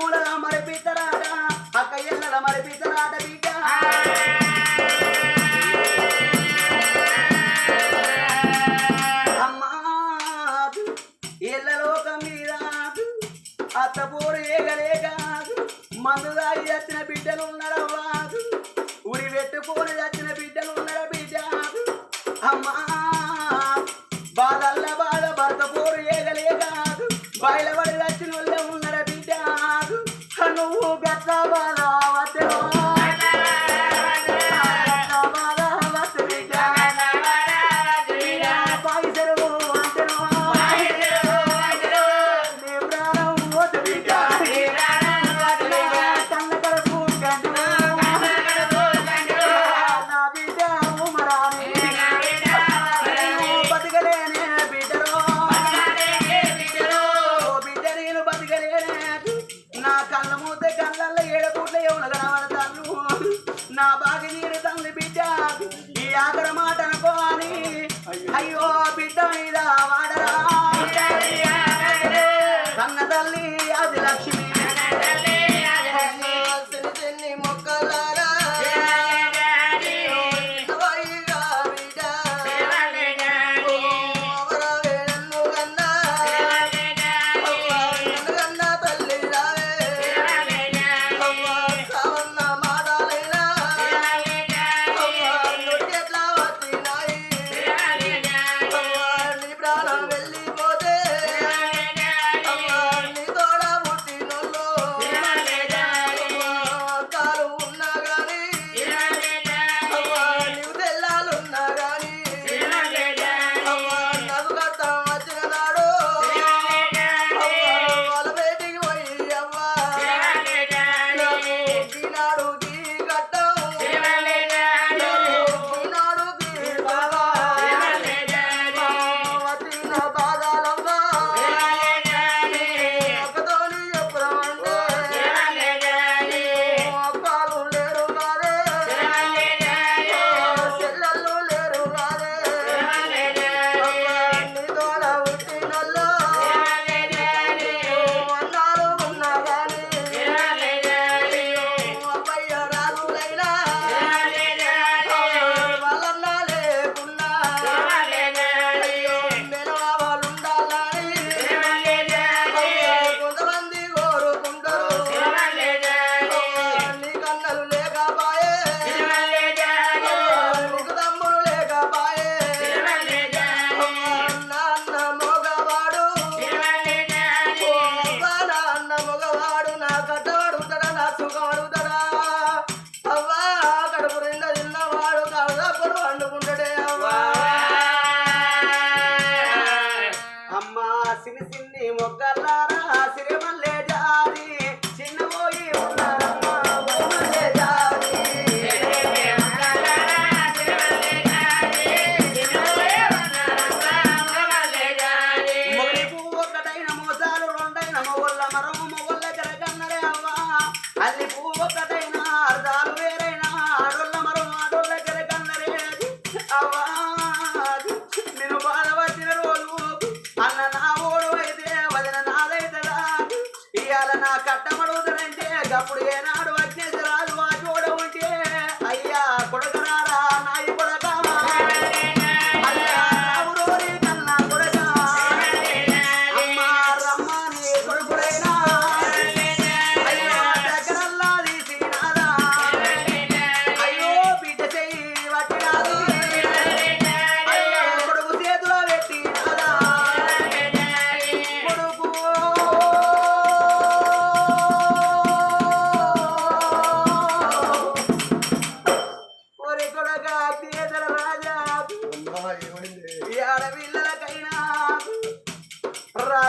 చూసుకున్నట్టయితే మరి పితరాట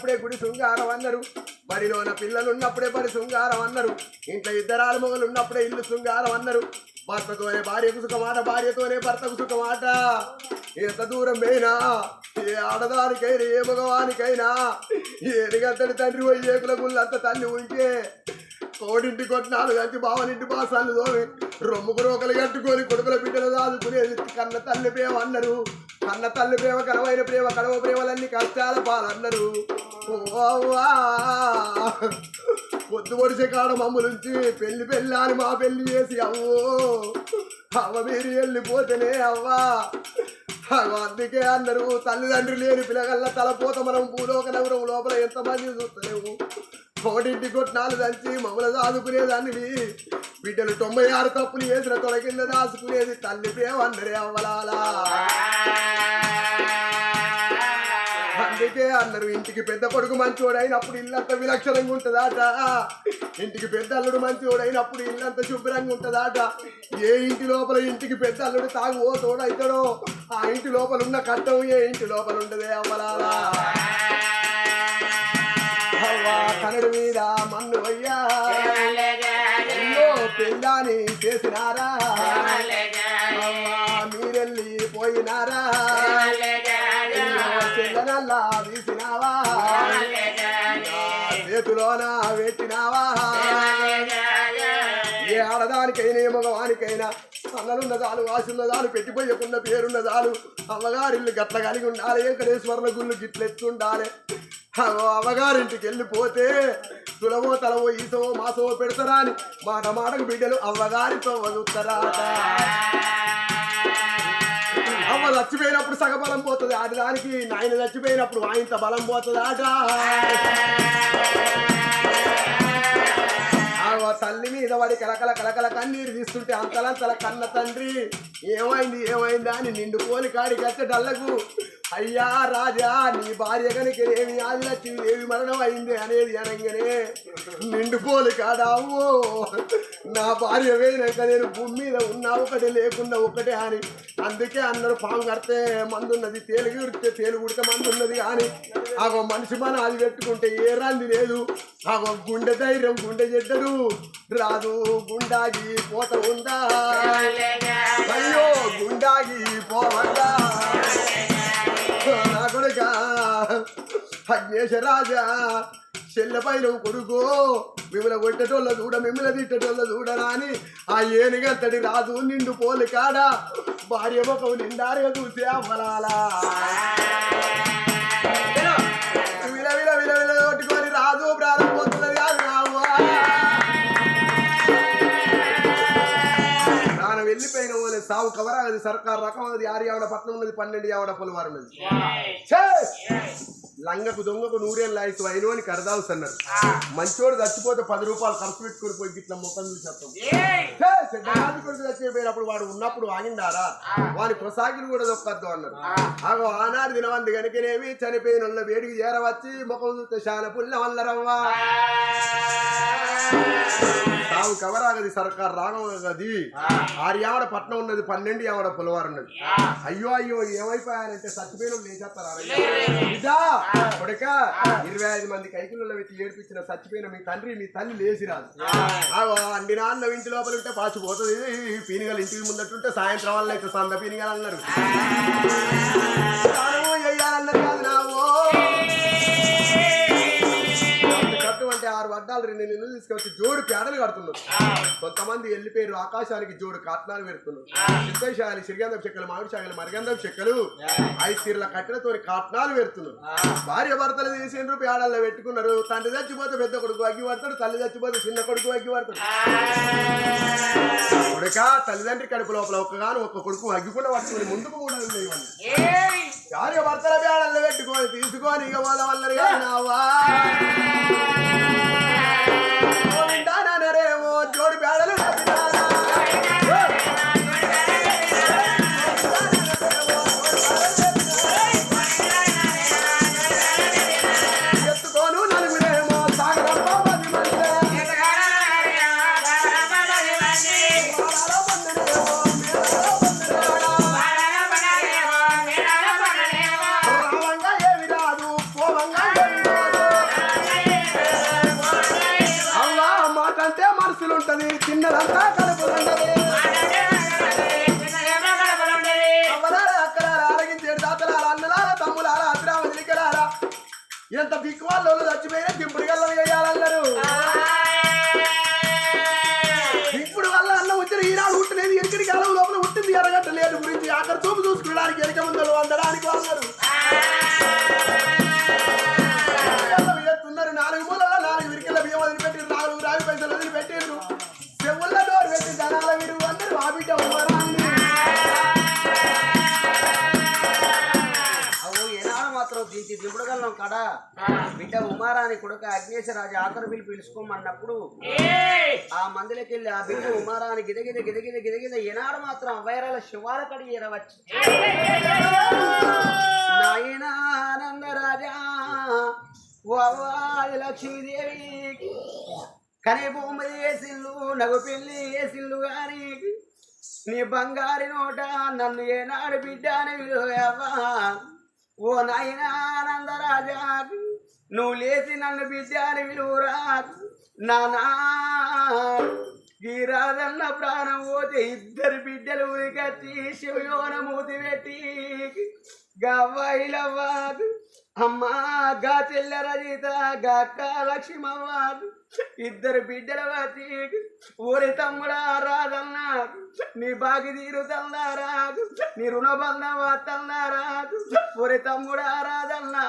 ఉన్నప్పుడే గుడి శృంగారం అన్నారు. బడిలోన పిల్లలు ఉన్నప్పుడే బడి శృంగారం అన్నారు. ఇంట్లో ఇద్దరాల మొగలు ఉన్నప్పుడే ఇల్లు శృంగారం అన్నారు. భర్తతోనే భార్యకు సుఖమాట భార్యతోనే భర్తకు సుఖమాట. ఎంత దూరం పోయినా ఏ ఆడదానికైనా ఏ మగవానికైనా ఏనుగంతటి తండ్రి పోయి ఏకుల గుళ్ళంత తల్లి ఉంటే తోడింటి కొట్లాలు కంచి బావనింటి బాసాలు తోమి రొమ్ముకు రోకలు కట్టుకొని కొడుకుల బిడ్డలు దాదుకునేది కన్న తల్లి ప్రేమ అన్నారు. కన్న తల్లి ప్రేమ కనవైన ప్రేమ కడవ ప్రేమలన్నీ కష్టాల పాలన్నారు. ఓ అవ్వా. పొద్దు పొడిసే కాడ మమ్ములుంచి పెళ్ళి పెళ్ళి మా పెళ్ళి చేసి అవ్వో. అవ్వ మీరు వెళ్ళిపోతేనే అవ్వా. అందుకే అందరూ తల్లిదండ్రులు లేని పిల్లగల్ల తలపోత మనం భూలోక నగరం లోపల ఎంతమంది చూస్తలేము కోటింటి కొట్టినాలు దంచి మమ్మల్ని దాచుకునేదాన్ని బిడ్డలు తొంభై ఆరు తప్పులు వేసిన తొలగింద దాచుకునేది తల్లి ప్రేమ అవ్వలాలా. అందుకే అన్నారు ఇంటికి పెద్ద కొడుకు మంచోడైనప్పుడు ఇల్లంత విలక్షణంగా ఉంటుందాట. ఇంటికి పెద్ద అల్లుడు మంచోడైనప్పుడు ఇల్లంత శుభ్రంగా ఉంటుందాట. ఏ ఇంటి లోపల ఇంటికి పెద్ద అల్లుడు తాగు ఓ తోడైతాడో ఆ ఇంటి లోపల ఉన్న కట్టం ఏ ఇంటి లోపల ఉండదే అవ్వలాలా. పేరు మీద మన్ను అయ్యా. ఎన్నో పెళ్ళాని చేసినారా? మీరెళ్ళి పోయినారా? చెల్లనల్లా తీసినావా చేతిలోన పెట్టినావా ఏ ఆడదానికైనా ఏ మగవానికైనా అన్నలున్న చాలు వాసున్న చాలు పెట్టిపోయకున్న పేరున్న చాలు. అమ్మగారిల్లు గట్ల కలిగి ఉండాలి వెంకటేశ్వరుల గుళ్ళు గిట్లెత్తుండాలి. అగో అమ్మగారింటికి వెళ్ళిపోతే తులమో తలవో ఈసవో మాసవో పెడతారా అని మాట మాటకు బిడ్డలు అవ్వగారితో వదులుతారాట అవ్వ చచ్చిపోయినప్పుడు సగబలం పోతుంది ఆడదానికి నాయన చచ్చిపోయినప్పుడు ఆయంత బలం పోతుంది ఆట తల్లి మీద వాడి కలకల కలకల కన్నీరు తీస్తుంటే అంతలంతల కన్న తండ్రి ఏమైంది ఏమైందా అని నిండు పోలి కాడికి వచ్చేటల్లకు అయ్యా రాజా నీ భార్య కనుక ఏమి ఆదిలచ్చి ఏమి మరణం అయింది అనేది అనగానే నిండు పోలి కాడావు నా భార్య వేయినాక నేను భూమి మీద ఉన్నా ఒకటి లేకుండా ఒకటే అని. అందుకే అందరూ పాము కడితే మందున్నది తేలిగి ఉడితే తేలు ఉడితే మందు ఉన్నది కానీ ఆగో మనిషి మన అది పెట్టుకుంటే ఏ రంది లేదు. ఆగో గుండె ధైర్యం గుండె చెడ్డడు రాదు. గుండాగి పోత ఉందా? అయ్యో గుండాగి పోవందా అగ్నేశ రాజా చెల్లెపైన కొడుకో మిమ్మల్ని కొట్టేటోళ్ళ చూడ మిమ్మల్ని తిట్టేటోళ్ళ చూడరా అని ఆ ఏనుగంతటి రాజు నిండు పోలి కాడ భార్య ముఖం నిండారుగా చూసే అవ్వలాలా విల విల విల విల కొట్టుకొని రాజు ప్రారంభమవుతున్నది కాదు. తాను వెళ్ళిపోయిన వాళ్ళ సావు కవరాగది సర్కార్ రకం అది ఆరు ఆవిడ పట్నం ఉన్నది పన్నెండు ఆవిడ పొలవారు ఉన్నది! లంగకు దొంగకు నూరేళ్ళు లాయిస్తూ అయిన అని కరదావుస్ అన్నారు మంచోడు చచ్చిపోతే పది రూపాయలు ఖర్చు పెట్టుకొని పోయి ఇట్లా ముఖం చూసి చెప్తాం ఛే! చెడ్డరాజు కొడుకు చచ్చిపోయినప్పుడు వాడు ఉన్నప్పుడు వాగిండారా వాని కొసాగిని కూడా దొక్కద్దు అన్నారు ఆగో ఆనాడు దినవంది కనుకనేమి చనిపోయిన వేడికి చేరవచ్చి ముఖం చూస్తే శాన పుల్ల వల్లరవ్వా కవరాగది సర్కార్ రాగం గది. ఆర్యావడ పట్నం ఉన్నది పన్నెండు ఆవిడ పులవారు ఉన్నది. అయ్యో అయ్యో చచ్చిపోయిన వాళ్ళు లేచేస్తారా కొడుక ఇరవై ఐదు మంది కైకులలో పెట్టి ఏడిపించిన చచ్చిపోయిన మీ తండ్రి మీ తల్లి లేచి రాదు ఆగో అండి నాన్న ఇంటి లోపల ఉంటే పాచిపోతుంది పీనిగలు ఇంటికి ముందట్టుంటే సాయంత్రం వల్ల అయితే సంద పీనిగలు అన్నారు. వడ్డాలు రెండు నెలలు తీసుకొచ్చి జోడు పేడలు కడుతున్నారు. కొంతమంది వెళ్ళిపోయారు ఆకాశానికి జోడు కాట్నాలు పెడుతున్నారు. సిద్ధశాలి సిరిగంధపు చెక్కలు మామిడి శాఖలు మరిగంధపు చెక్కలు ఐదు తీర్ల కట్టెలతో కాట్నాలు పెడుతున్నారు. భార్య భర్తలు తీసిన పేడల్లో పెట్టుకున్నారు. తండ్రి చచ్చిపోతే పెద్ద కొడుకు అగ్గి పడతాడు తల్లి చచ్చిపోతే చిన్న కొడుకు అగ్గి పడతాడు. కొడుక తల్లిదండ్రి కడుపు లోపల ఒక్కగాను ఒక్క కొడుకు అగ్గికుండా పట్టుకుని ముందుకు కూడా. భార్య భర్తల పేడల్లో పెట్టుకొని తీసుకొని ఇక పోదామన్నారు కానీ ఎంత దిక్కు చచ్చిపోయినా దింపుడు గల్లం ఏనాడు మాత్రం దీనికి దింపుడుగలం కడ బిడ్డ ఉమారాని కొడుక అగ్నేశ్వరాజు ఆఖరి బిల్లు పిలుచుకోమన్నప్పుడు ఆ మందులకి వెళ్ళి ఆ బిడ్డ ఉమారాని గిదగిద గిదగిద గిదగిద ఏనాడు మాత్రం అవైరాల శివాల కడి నాయనానందరాజా వాది లక్ష్మీదేవి కనే భూమి వేసిల్లు నగు పెళ్ళి వేసిల్లు గాని నీ బంగారి నోట నన్ను ఏనాడు బిడ్డ అని విలువవ్వా ఓ నాయనానందరాజా నువ్వు లేచి నన్ను బిడ్డాని విలువరా? నానా గీరాదన్న ప్రాణం పోతే ఇద్దరు బిడ్డలు ఉరికచ్చి శివయోన మూతి పెట్టి గవ్వైలవ్వాదు అమ్మా గా తెల్ల రజిత గా అక్క ఇద్దరు బిడ్డల వచ్చి ఊరి తమ్ముడా రాదన్నా నీ బాగి తీరుతల్లారాదు నీ రుణబంధం తల్లారాదు ఊరి తమ్ముడా రాదన్నా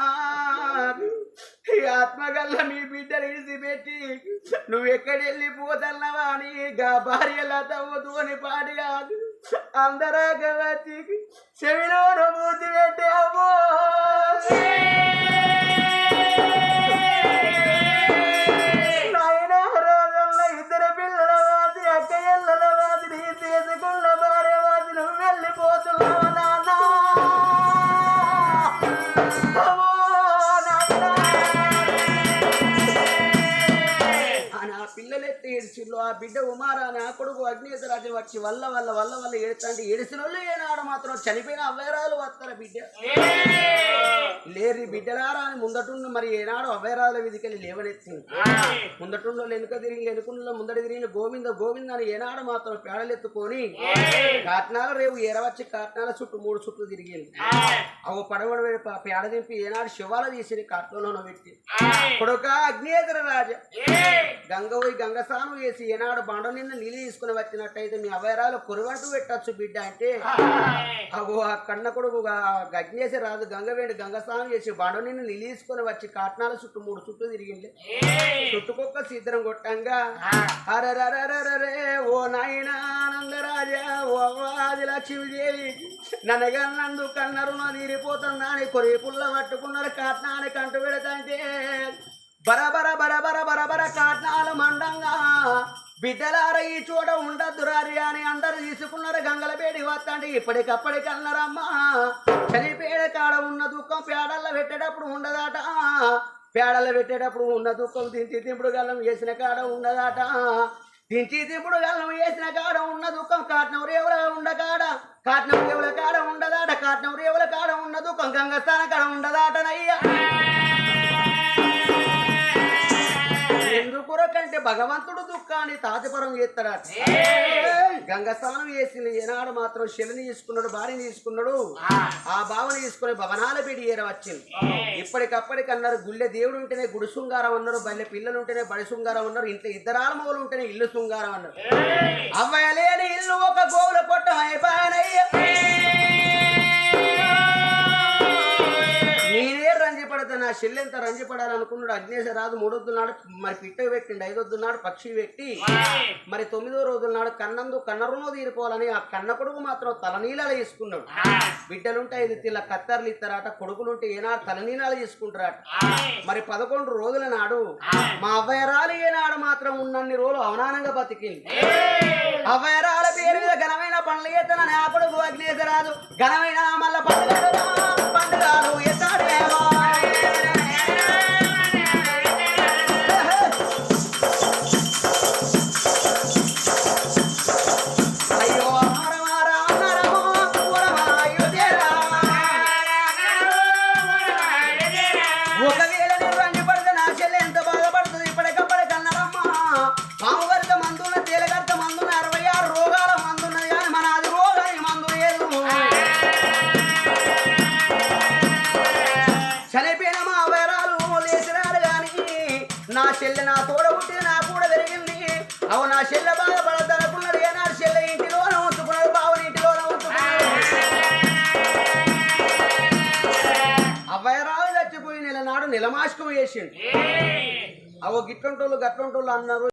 ఈ ఆత్మగల్ల నీ బిడ్డలు ఇడిసిపెట్టి నువ్వు ఎక్కడెళ్ళి పోతల్లవా అని గా భార్య తవ్వుతోని పాడి కాదు అందరాక వచ్చి చెవిలో మూతి పెట్టావో ఏడ్చిళ్ళు ఆ బిడ్డ ఉమారా అని ఆ కొడుకు అగ్నేశ్వరాజు వచ్చి వల్ల వల్ల వల్ల వల్ల ఏడుతంటే ఏడిసిన వాళ్ళు ఏనాడు మాత్రం చనిపోయిన అవ్వరాలు వస్తారు బిడ్డ. లేరి బిడ్డలారా అని ముందటుండు మరి ఏనాడు అవ్వరాల విధికెళ్ళి లేవనెత్తింది ముందటుండో వెనుక తిరిగి వెనుకుండా ముందట తిరిగిన గోవింద గోవింద అని ఏనాడు మాత్రం పేడలెత్తుకొని కాట్నాల రేవు ఏరవచ్చి కాట్నాల చుట్టూ మూడు చుట్టూ తిరిగింది అవు పడవడ పేడ దింపి ఏనాడు శివాల తీసి కాట్లలో పెట్టి. కొడుక అగ్నేతర రాజ. గంగ పోయి గంగ స్నానం చేసి ఏనాడు బండ నిన్న నీళ్ళు తీసుకుని వచ్చినట్టయితే మీ అవయరాలు కురవంటూ పెట్టచ్చు బిడ్డ అంటే. అగో ఆ కన్న కొడుకు గగ్నేసి రాదు గంగ వేడి గంగ స్నానం చేసి బండ నిన్న నీళ్ళు తీసుకుని వచ్చి కాట్నాల చుట్టూ మూడు చుట్టూ తిరిగింది చుట్టుకొక్క సిద్ధం కొట్టంగా. అరరరరరే ఓ నాయనానందరాజా ఓ అవ్వాది లక్ష్మీదేవి నన్నగన్నందు కన్నరు నా తీరిపోతున్నా అని కొరి పుల్ల పట్టుకున్నారు కాట్నాన్ని కంటు పెడతంటే. బరబర బరబర బరబర కాట్నాలు మండంగా. బిడ్డలార ఈ చోట ఉండద్దు రారి అని అందరు తీసుకున్నారు గంగలపేడి వస్తండి ఇప్పటికప్పటికి అన్నారమ్మా కాడ ఉన్న దుఃఖం పేడల్లో పెట్టేటప్పుడు ఉండదట. పేడల్లో పెట్టేటప్పుడు ఉన్న దుఃఖం దించి దింపుడు గల్లం వేసిన కాడ ఉండదట. దించి దింపుడు గల్లం వేసిన కాడ ఉన్న దుఃఖం కాట్నం రేవుల ఉండకాడ కాట్నం రేవుల కాడ ఉండదాట. కాట్నం రేవుల కాడ ఉన్న దుఃఖం గంగస్థాన కాడ ఉండదాటనయ్యా. ఎందుకొరకంటే భగవంతుడు దుఃఖాన్ని తాతిపరం చేస్తాడట గంగ స్నానం చేసిన ఏనాడు మాత్రం శిలని తీసుకున్నాడు భార్యని తీసుకున్నాడు. ఆ. భావన తీసుకుని భవనాల పెడి ఏర వచ్చింది? ఇప్పటికప్పటికి అన్నారు గుళ్ళె దేవుడు ఉంటేనే గుడి శృంగారం అన్నారు బల్లె పిల్లలు ఉంటేనే బడి శృంగారం అన్నారు ఇంట్లో ఇద్దరు ఆలమూలు ఉంటేనే ఇల్లు శృంగారం అన్నారు. అవ్వయలేని ఇల్లు ఒక గోవుల పొట్టం అయిపోయానయ్యా చెల్లెంత రంజిపడాలనుకున్నాడు అగ్నేశ రాదు మూడొద్దు నాడు మరి పిట్ట పెట్టిండు. ఐదొద్దు నాడు పక్షి పెట్టి మరి తొమ్మిదో రోజుల నాడు కన్నందు కన్నరులో తీరిపోవాలని ఆ కన్న కొడుకు మాత్రం తలనీలాలు తీసుకున్నాడు బిడ్డలుంటే ఐదు తిల్ల కత్తర్లు ఇస్తారట కొడుకులుంటే ఏనాడు తలనీలాలు తీసుకుంటారట మరి పదకొండు రోజుల నాడు మా అవ్వయరాలు ఏనాడు మాత్రం ఉన్నన్ని రోజులు అవమానంగా బతికింది అవ్వయరాల పేరు మీద ఘనమైన పనులు ఎత్తనని ఆ కొడుకు అగ్నేశరాజు ఘనమైన మల్ల పండుగ పండుగలు చేసిండు. అవో గిట్లంటోళ్ళు గట్లంటోళ్ళు అన్నారు.